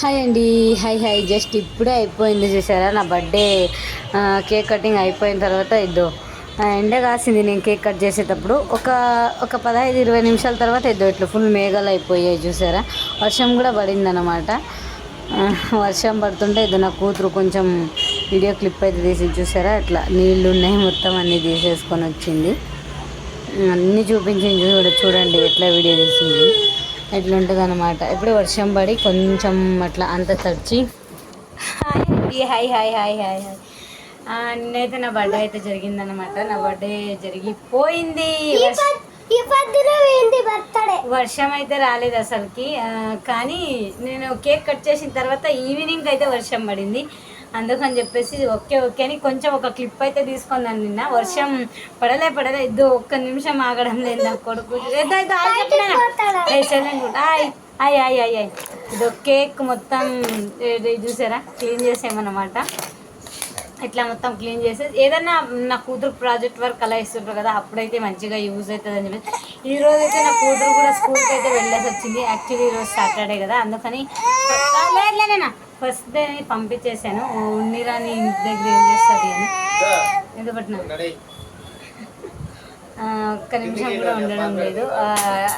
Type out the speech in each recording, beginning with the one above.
Hi అండి. Hi hi. Just ఇప్పుడే అయిపోయింది చూసారా? నా బర్త్డే కేక్ కటింగ్ అయిపోయిన తర్వాత ఇద్దో. ఎండ కాసింది నేను కేక్ కట్ చేసేటప్పుడు. ఒక ఒక పదహైదు ఇరవై నిమిషాల తర్వాత ఇద్దో. ఇట్లా ఫుల్ మేఘాలు అయిపోయాయి చూసారా? వర్షం కూడా పడిందన్నమాట. వర్షం పడుతుంటే ఇది నా కూతురు కొంచెం వీడియో క్లిప్ అయితే తీసి చూసారా? అట్లా నీళ్ళు ఉన్నాయి మొత్తం అన్నీ తీసేసుకొని వచ్చింది. అన్నీ చూపించింది చూడ చూడండి ఎట్లా వీడియో తీసింది. ఎట్లా ఉంటుంది అనమాట ఇప్పుడు వర్షం పడి కొంచెం అట్లా అంత తడిచి. Hi hi hi hi hi hi. నిన్నైతే నా బర్త్డే అయితే జరిగిందనమాట నా బర్త్డే జరిగిపోయింది. వర్ష- అయితే రాలేదు అసలుకి. కానీ నేను కేక్ కట్ చేసిన తర్వాత ఈవినింగ్ అయితే వర్షం పడింది. అందుకని చెప్పేసి ఓకే ఓకే అని కొంచెం ఒక క్లిప్ అయితే తీసుకున్నాను నిన్న. వర్షం పడలే పడలే ఇద్దు ఒక్క నిమిషం ఆగడం లేదు నా కొడుకు. ఏదో ఏదో ఆగి ఆయ్ ఆయ్ ఆయ్ ఆయ్ ఇది కేక్ మొత్తం ఇది చూసారా? క్లీన్ చేసామన్నమాట ఇట్లా మొత్తం క్లీన్ చేసి ఏదన్నా నా కూతురు ప్రాజెక్ట్ వర్క్ అలా ఇస్తుంటారు కదా అప్పుడైతే మంచిగా యూజ్ అవుతుంది అని చెప్పి ఈ రోజు అయితే నా కూతురు కూడా స్కూల్కి అయితే వెళ్ళేసి వచ్చింది. యాక్చువల్లీ ఈరోజు సాటర్డే కదా అందుకని ఫస్ట్ డే పంపించేశాను. ఉన్నిరాని ఇంటి దగ్గర ఏం చేస్తుంది అని. ఎందుకు పట్టినా ఆ, ఒక్క నిమిషం కూడా ఉండడం లేదు. ఆ,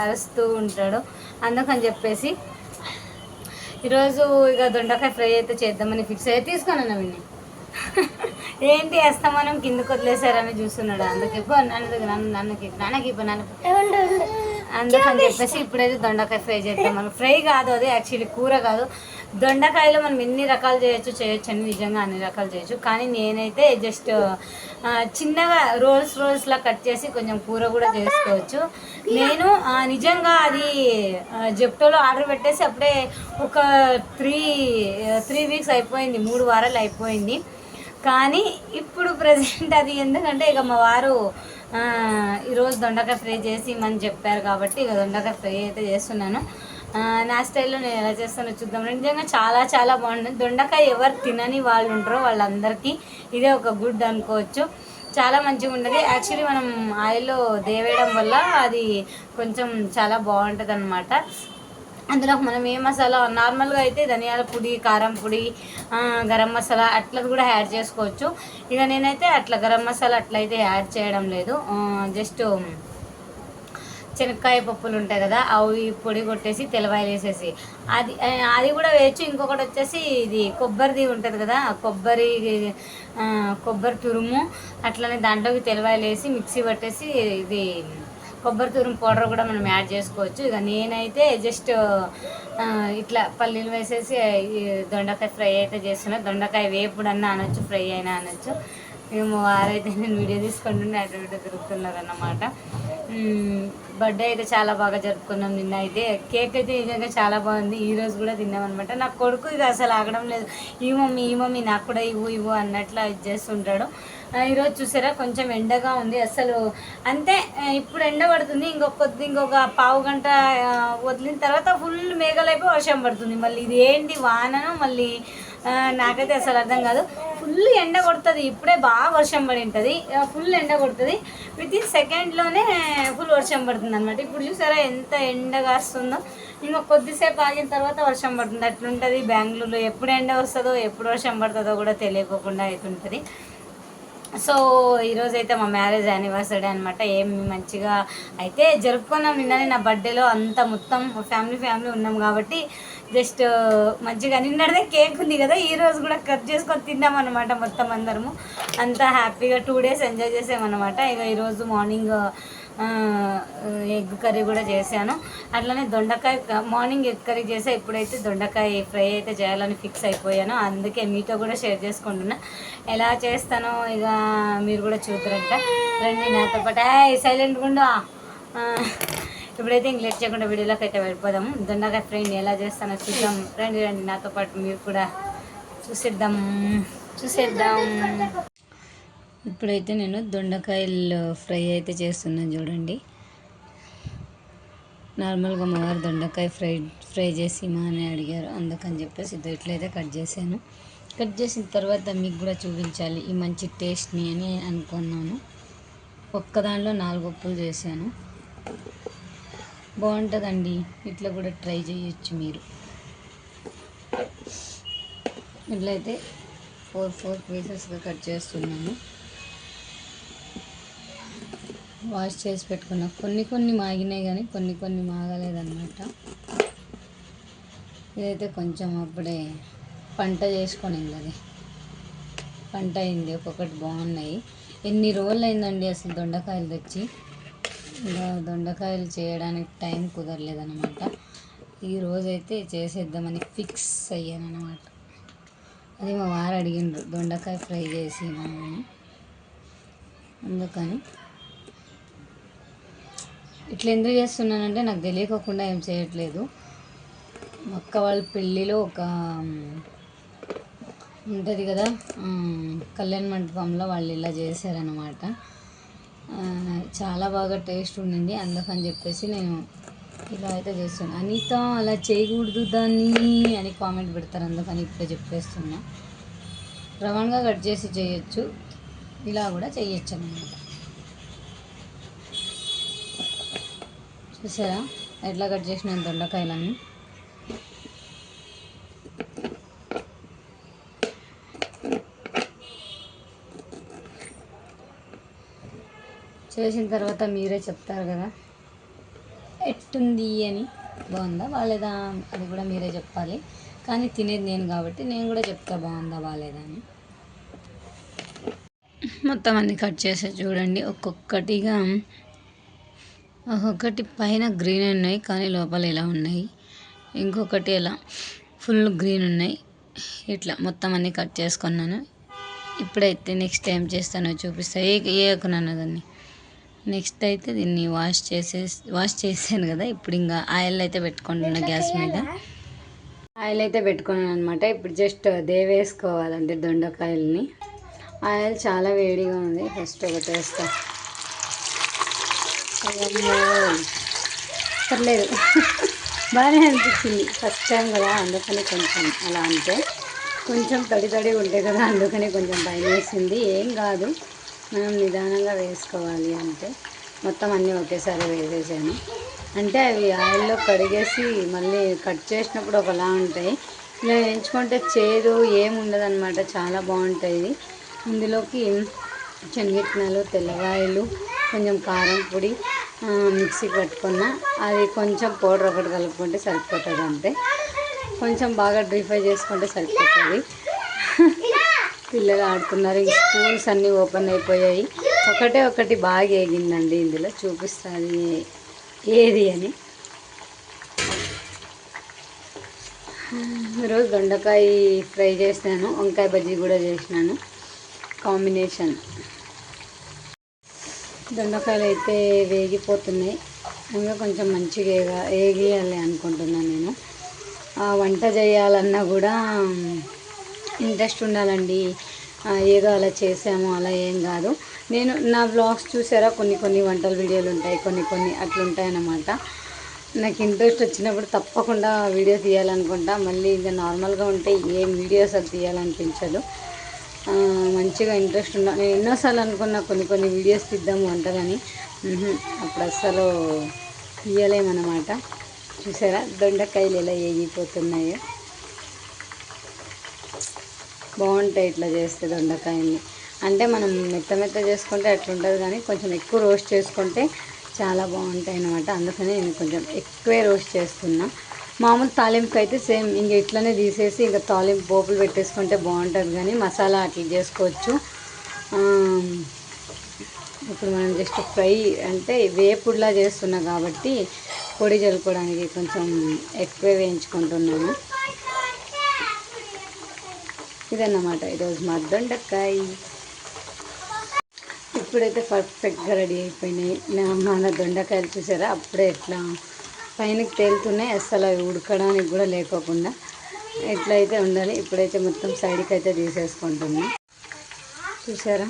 అరుస్తూ ఉంటాడు. అందుకని చెప్పేసి ఈరోజు ఇక దొండకాయ ఫ్రై అయితే చేద్దామని ఫిక్స్ అయ్యి. తీసుకున్నాను విన్ని ఏంటి వేస్తాం మనం కిందకు వదిలేసారని చూస్తున్నాడు. అందుకే పో నన్ను నన్ను నన్నకి నాన్నకి ఇప్పుడు నన్ను అందుకని చెప్పేసి ఇప్పుడైతే దొండకాయ ఫ్రై చేద్దాం మనం ఫ్రై కాదు అది యాక్చువల్లీ కూర కాదు. దొండకాయలో మనం ఎన్ని రకాలు చేయొచ్చు చేయొచ్చు అని నిజంగా అన్ని రకాలు చేయొచ్చు. కానీ నేనైతే జస్ట్ చిన్నగా రోల్స్ రోల్స్లా కట్ చేసి కొంచెం కూర కూడా చేసుకోవచ్చు. నేను నిజంగా అది జెప్టోలో ఆర్డర్ పెట్టేసి అప్పుడే ఒక త్రీ త్రీ వీక్స్ అయిపోయింది మూడు వారాలు అయిపోయింది. కానీ ఇప్పుడు ప్రజెంట్ అది ఎందుకంటే ఇక మా వారు ఈరోజు దొండకాయ ఫ్రై చేసి మనం చెప్పారు కాబట్టి ఇక దొండకాయ ఫ్రై అయితే చేస్తున్నాను. నా స్టైల్లో నేను ఎలా చేస్తానో చూద్దాం. నిజంగా చాలా చాలా బాగుంటుంది. దొండకాయ ఎవరు తినని వాళ్ళు ఉంటారో వాళ్ళందరికీ ఇదే ఒక గుడ్ అనుకోవచ్చు. చాలా మంచిగా ఉంటుంది. యాక్చువల్లీ మనం ఆయిల్లో దేవేయడం వల్ల అది కొంచెం చాలా బాగుంటుంది అనమాట అందులో మనం ఏ మసాలా నార్మల్గా అయితే ధనియాల పొడి కారం పొడి గరం మసాలా అట్లా కూడా యాడ్ చేసుకోవచ్చు. ఇక నేనైతే అట్లా గరం మసాలా అట్లయితే యాడ్ చేయడం లేదు. జస్ట్ శనక్కాయ పప్పులు ఉంటాయి కదా అవి పొడి కొట్టేసి తెలవాయలు వేసేసి. అది అది కూడా వేయచ్చు. ఇంకొకటి వచ్చేసి ఇది కొబ్బరిది ఉంటుంది కదా కొబ్బరి కొబ్బరి తురుము అట్లనే దాంట్లోకి తెలవాయలు వేసి మిక్సీ పట్టేసి ఇది కొబ్బరి తురుము పౌడర్ కూడా మనం యాడ్ చేసుకోవచ్చు. ఇక నేనైతే జస్ట్ ఇట్లా పల్లీలు వేసేసి దొండకాయ ఫ్రై అయితే చేస్తున్నా. దొండకాయ వేపుడన్నా అనొచ్చు ఫ్రై అయినా అనొచ్చు. ఇక వారైతే నేను వీడియో తీసుకుంటుండే అటు ఇటు తిరుగుతున్నారు అన్నమాట బర్త్డే అయితే చాలా బాగా జరుపుకున్నాం నిన్న అయితే. కేక్ అయితే నిజంగా చాలా బాగుంది. ఈ రోజు కూడా తిన్నాం అనమాట నా కొడుకు ఇది అసలు ఆగడం లేదు. ఈ మమ్మీ ఈ మమ్మీ నాకు కూడా ఇవ్వు ఇవ్వు అన్నట్లు ఇది చేస్తుంటాడు. ఈరోజు చూసారా? కొంచెం ఎండగా ఉంది. అసలు అంతే ఇప్పుడు ఎండ పడుతుంది. ఇంకొక కొద్ది ఇంకొక పావు గంట వదిలిన తర్వాత ఫుల్ మేఘలైపోయి వర్షం పడుతుంది. మళ్ళీ ఇది ఏంటి వానను మళ్ళీ నాకైతే అసలు అర్థం కాదు. ఫుల్ ఎండ కొడుతుంది. ఇప్పుడే బాగా వర్షం పడి ఉంటుంది ఫుల్ ఎండ కొడుతుంది. విత్ ఇన్ సెకండ్లోనే ఫుల్ వర్షం పడుతుంది అనమాట ఇప్పుడు చూసారా ఎంత ఎండ కాస్తుందో. ఇంకా కొద్దిసేపు ఆగిన తర్వాత వర్షం పడుతుంది. అట్లుంటుంది బెంగళూరులో. ఎప్పుడు ఎండ వస్తుందో ఎప్పుడు వర్షం పడుతుందో కూడా తెలియకోకుండా అవుతుంటుంది సో ఈరోజు అయితే మా మ్యారేజ్ యానివర్సరీ అనమాట ఏం మంచిగా అయితే జరుపుకున్నాం. నిన్ననే నా బర్త్డేలో అంత మొత్తం ఫ్యామిలీ ఫ్యామిలీ ఉన్నాం కాబట్టి జస్ట్ మంచిగా నిన్నటిదే కేక్ ఉంది కదా ఈ రోజు కూడా కట్ చేసుకొని తిన్నాం అనమాట మొత్తం అందరము. అంతా హ్యాపీగా టూ డేస్ ఎంజాయ్ చేసామన్నమాట. ఇక ఈరోజు మార్నింగ్ ఎగ్ కర్రీ కూడా చేశాను. అట్లనే దొండకాయ మార్నింగ్ ఎగ్ కర్రీ చేసా ఇప్పుడైతే దొండకాయ ఫ్రై అయితే చేయాలని ఫిక్స్ అయిపోయాను. అందుకే మీతో కూడా షేర్ చేసుకుంటున్నా. ఎలా చేస్తానో ఇక మీరు కూడా చూద్దరంట. రండి నాతో పాటు. సైలెంట్గా ఉండు ఇప్పుడైతే ఇంక లేట్ చేయకుండా వీడియోలోకి అయితే వెళ్ళిపోదాం. దొండకాయ ఫ్రైని ఎలా చేస్తానో చూద్దాం. రండి రండి నాతో పాటు మీరు కూడా చూసేద్దాం చూసేద్దాం. ఇప్పుడైతే నేను దొండకాయలు ఫ్రై అయితే చేస్తున్నాను చూడండి. నార్మల్గా మా వారు దొండకాయ ఫ్రై ఫ్రై చేసి మా అని అడిగారు. అందుకని చెప్పేసి ఇది ఇట్లయితే కట్ చేశాను. కట్ చేసిన తర్వాత మీకు కూడా చూపించాలి ఈ మంచి టేస్ట్ని అని అనుకున్నాను. ఒక్క దానిలో నాలుగు ఉప్పులు చేశాను. బాగుంటుందండి. ఇట్లా కూడా ట్రై చేయొచ్చు మీరు. ఇట్లయితే ఫోర్ ఫోర్ పీసెస్గా కట్ చేస్తున్నాను వాష్ చేసి పెట్టుకున్నా కొన్ని కొన్ని మాగినాయి కానీ కొన్ని కొన్ని మాగలేదన్నమాట. ఇదైతే కొంచెం అప్పుడే పంట చేసుకొని అది. పంట అయింది ఒక్కొక్కటి బాగున్నాయి. ఎన్ని రోజులు అయిందండి అసలు దొండకాయలు తెచ్చి? ఇంకా దొండకాయలు చేయడానికి టైం కుదరలేదన్నమాట. ఈరోజైతే చేసేద్దామని ఫిక్స్ అయ్యాను అనమాట అది మా వారు అడిగిండ్రు దొండకాయ ఫ్రై చేసి అని. అందుకని ఇట్లా ఎందుకు చేస్తున్నానంటే నాకు తెలియకోకుండా ఏం చేయట్లేదు. అక్క వాళ్ళ పెళ్ళిలో ఒక ఉంటుంది కదా కళ్యాణ మండపంలో వాళ్ళు ఇలా చేశారనమాట చాలా బాగా టేస్ట్ ఉండింది అందుకని చెప్పేసి నేను ఇలా అయితే చేస్తాను అనిత అలా చేయకూడదు దాన్ని అని కామెంట్ పెడతారు అందుకని ఇప్పుడే చెప్పేస్తున్నా. రవాణగా కట్ చేసి చేయొచ్చు ఇలా కూడా చేయొచ్చు అనమాట చూసారా? ఎట్లా కట్ చేసిన దొండకాయలని? చేసిన తర్వాత మీరే చెప్తారు కదా. ఎట్టుంది అని. బాగుందా? బాగాలేదా అది కూడా మీరే చెప్పాలి. కానీ తినేది నేను కాబట్టి నేను కూడా చెప్తా బాగుందా బాగాలేదా అని. మొత్తం అన్ని కట్ చేసే చూడండి. ఒక్కొక్కటిగా ఒక్కొక్కటి పైన గ్రీన్ ఉన్నాయి కానీ లోపల ఇలా ఉన్నాయి. ఇంకొకటి ఇలా ఫుల్ గ్రీన్ ఉన్నాయి. ఇట్లా మొత్తం అన్ని కట్ చేసుకున్నాను. ఇప్పుడైతే నెక్స్ట్ టైం చేస్తానో చూపిస్తా. ఏ ఏకున్నాను దాన్ని నెక్స్ట్ అయితే దీన్ని వాష్ చేసే వాష్ చేసాను కదా ఇప్పుడు ఇంకా ఆయిల్ అయితే పెట్టుకుంటున్నా గ్యాస్ మీద. ఆయిల్ అయితే పెట్టుకున్నాను అనమాట ఇప్పుడు జస్ట్ దేవేసుకోవాలంటే దొండకాయల్ని. ఆయిల్ చాలా వేడిగా ఉంది. ఫస్ట్ ఒకటి వేస్తా. పర్లేదు. బాగానే అనిపించింది. ఫస్ట్ టైం కదా అందుకని కొంచెం అలా అంటే. కొంచెం తడి తడి ఉంటాయి కదా అందుకని కొంచెం భయం వేసింది. ఏం కాదు. మనం నిదానంగా వేసుకోవాలి అంటే మొత్తం అన్నీ ఒకేసారి వేసేసాను. అంటే అవి ఆయిల్లో కడిగేసి మళ్ళీ కట్ చేసినప్పుడు ఒకలా ఉంటాయి. ఇలా వేయించుకుంటే చేదు ఏం ఉండదన్నమాట చాలా బాగుంటాయి. ఇందులోకి శనగిత్తనాలు తెల్లవాయలు కొంచెం కారం పొడి మిక్సీ పట్టుకున్న అది కొంచెం పౌడర్ ఒకటి కలుపుకుంటే సరిపోతుంది అంతే. కొంచెం బాగా డ్రీ ఫ్రై చేసుకుంటే సరిపోతుంది. పిల్లలు ఆడుతున్నారు. ఇంక స్కూల్స్ అన్నీ ఓపెన్ అయిపోయాయి. ఒకటే ఒకటి బాగా ఏగిందండి ఇందులో. చూపిస్తుంది ఏది అని. ఈరోజు దొండకాయ ఫ్రై చేసినాను వంకాయ బజ్జీ కూడా చేసినాను. కాంబినేషన్. దొండకాయలు అయితే వేగిపోతున్నాయి. ఇంకా కొంచెం మంచిగా ఏగా వేగియాలి అనుకుంటున్నాను నేను. ఆ వంట చేయాలన్నా కూడా ఇంట్రెస్ట్ ఉండాలండి. ఏదో అలా చేసాము అలా ఏం కాదు. నేను నా బ్లాగ్స్ చూసారా? కొన్ని కొన్ని వంటల వీడియోలు ఉంటాయి కొన్ని కొన్ని అట్లుంటాయన్నమాట నాకు ఇంట్రెస్ట్ వచ్చినప్పుడు తప్పకుండా వీడియో తీయాలనుకుంటా. మళ్ళీ ఇంకా నార్మల్గా ఉంటే ఏం వీడియోస్ అది తీయాలనిపించదు. మంచిగా ఇంట్రెస్ట్ ఉన్నా. నేను ఎన్నోసార్లు అనుకున్నా కొన్ని కొన్ని వీడియోస్ తీద్దాము వంటలని అప్పుడు అస్సలు తీయలేమన్నమాట. చూసారా? దొండకాయలు ఎలా వేగిపోతున్నాయో బాగుంటాయి ఇట్లా చేస్తే దొండకాయని అంటే మనం మెత్త మెత్త చేసుకుంటే అట్లుంటుంది కానీ కొంచెం ఎక్కువ రోస్ట్ చేసుకుంటే చాలా బాగుంటాయి అన్నమాట. అందుకని నేను కొంచెం ఎక్కువే రోస్ట్ చేస్తున్నా. మామూలు తాలింపుకి అయితే సేమ్ ఇంక ఇట్లనే తీసేసి ఇంకా తాలింపు పోపులు పెట్టేసుకుంటే బాగుంటుంది కానీ మసాలా అట్లా చేసుకోవచ్చు. ఇప్పుడు మనం జస్ట్ ఫ్రై అంటే వేపుడులా చేస్తున్నా కాబట్టి పొడి చల్లుకోవడానికి కొంచెం ఎక్కువే వేయించుకుంటున్నాను. ఇదన్నమాట. ఈరోజు మా దొండకాయ ఇప్పుడైతే పర్ఫెక్ట్గా రెడీ అయిపోయినాయి. మన దొండకాయలు చూసారా? అప్పుడే ఎట్లా పైనకి తేలుతున్నాయి. అస్సలు అవి ఉడకడానికి కూడా లేకోకుండా ఎట్లయితే ఉండాలి ఇప్పుడైతే మొత్తం సైడ్కి అయితే తీసేసుకుంటున్నా. చూసారా?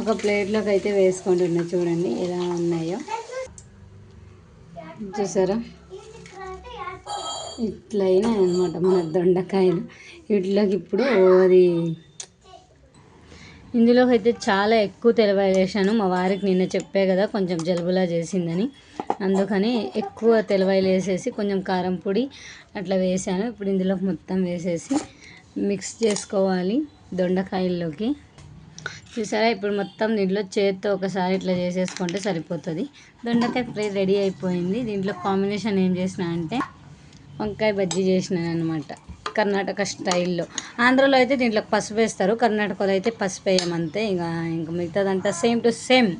ఒక ప్లేట్లోకి అయితే వేసుకుంటున్నా. చూడండి ఎలా ఉన్నాయో. చూసారా? ఇట్లా అయినాయి అనమాట మన దొండకాయలు. వీటిలోకి ఇప్పుడు అది ఇందులోకి అయితే చాలా ఎక్కువ తెలివైలేసాను మా వారికి నిన్న చెప్పే కదా కొంచెం జలుబులా చేసిందని. అందుకని ఎక్కువ తెలవాయలు వేసేసి కొంచెం కారం పొడి అట్లా వేసాను ఇప్పుడు ఇందులోకి మొత్తం వేసేసి మిక్స్ చేసుకోవాలి దొండకాయల్లోకి. చూసారా? ఇప్పుడు మొత్తం దీంట్లో చేత్తో ఒకసారి ఇట్లా చేసేసుకుంటే సరిపోతుంది. దొండకాయ ఫ్రై రెడీ అయిపోయింది. దీంట్లో కాంబినేషన్ ఏం చేసిన అంటే వంకాయ బజ్జీ చేసినాను అనమాట కర్ణాటక స్టైల్లో. ఆంధ్రలో అయితే దీంట్లో పసుపు వేస్తారు కర్ణాటకలో అయితే పసుపు వేయమంతే ఇంకా ఇంకా మిగతాదంతా సేమ్ టు సేమ్.